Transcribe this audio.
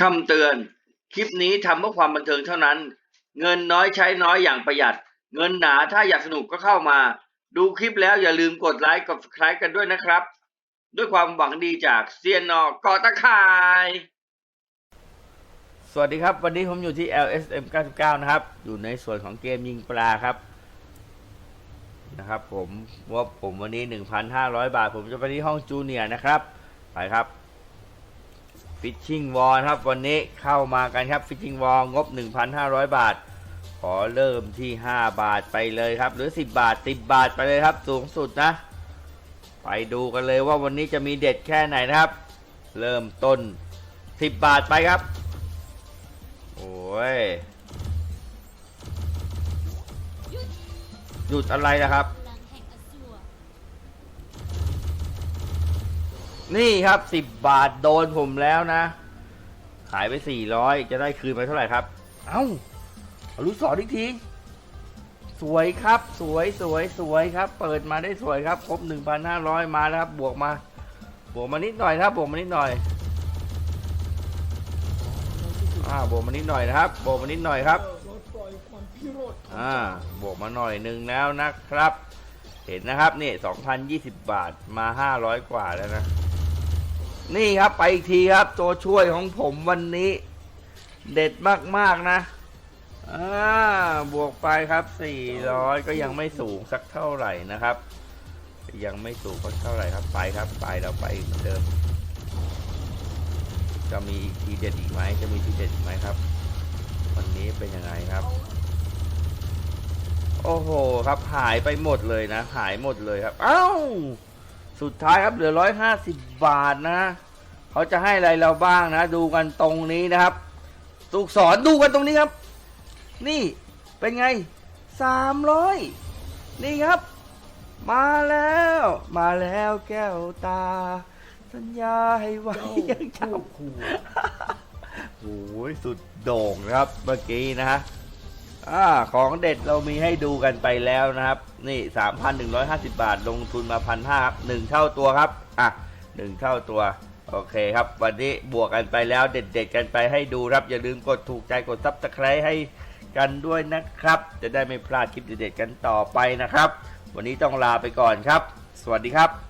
คำเตือน คลิปนี้ทำเพื่อความบันเทิงเท่านั้น เงินน้อยใช้น้อยอย่างประหยัด เงินหนาถ้าอยากสนุกก็เข้ามา ดูคลิปแล้วอย่าลืมกดไลค์กด subscribe กันด้วยนะครับ ด้วยความหวังดีจากเซียนนอกอตะข่าย สวัสดีครับ วันนี้ผมอยู่ที่ LSM 99 นะครับ อยู่ในส่วนของเกมยิงปลาครับนะครับผมว่าผมวันนี้ 1,500 บาท ผมจะไปที่ห้องจูเนียร์นะครับ ไปครับ ฟิชชิงวอลครับวันนี้เข้ามากันครับฟิชชิงวอลงบ 1,500 บาท ขอเริ่มที่ 5 บาทไปเลยครับ หรือ 10 บาท 10 บาทไปเลยครับสูงสุดนะ ไปดูกันเลยว่าวันนี้จะมีเด็ดแค่ไหนนะครับ เริ่มต้น 10 บาทไปครับ โอ้ยหยุดอะไรนะครับ นี่ครับ10บาทโดนผมแล้วนะ ขายไป400จะได้คืนไปเท่าไหร่ครับ เอ้าเอาลูกศรอีกทีสวยครับ สวยสวยสวยครับ เปิดมาได้สวยครับครบ1,500มาแล้วครับ บวกมา บวกมานิดหน่อยครับ บวกมานิดหน่อยอ่าบวกมานิดหน่อยนะครับ บวกมานิดหน่อยครับอ่าบวกมาหน่อยหนึ่งแล้วนะครับ เห็นนะครับนี่2,020บาทมา500กว่าแล้วนะ นี่ครับไปอีกทีครับ ตัวช่วยของผมวันนี้ เด็ดมากๆนะอ่าบวกไปครับ 400 ก็ยังไม่สูงสักเท่าไหร่นะครับ ยังไม่สูงสักเท่าไหร่ครับไปครับ ไปเราไปเหมือนเดิม จะมีอีกทีเด็ดอีกไหมจะมีทีเด็ดอีกไหมครับ วันนี้เป็นยังไงครับ โอ้โหครับหายไปหมดเลยนะ หายหมดเลยครับ เอ้า สุดท้ายครับเหลือร้อยห้าสิบบาทนะเขาจะให้อะไรเราบ้างนะ ดูกันตรงนี้นะครับสุกสอนดูกันตรงนี้ครับ นี่เป็นไงสามร้อยนี่ครับ มาแล้ว มาแล้วแก้วตา สัญญาให้ไว้ยังจำโอ้ยสุดโด่งนะครับเมื่อกี้นะฮะ อ่าของเด็ดเรามีให้ดูกันไปแล้วนะครับ นี่ 3,150 บาทลงทุนมาพันห้าครับหนึ่งเท่าตัวครับ อะหนึ่งเท่าตัว โอเคครับ วันนี้บวกกันไปแล้วเด็ดๆกันไปให้ดูครับ อย่าลืมกดถูกใจกดซับสไครต์ให้กันด้วยนะครับ จะได้ไม่พลาดคลิปเด็ดๆกันต่อไปนะครับ วันนี้ต้องลาไปก่อนครับ สวัสดีครับ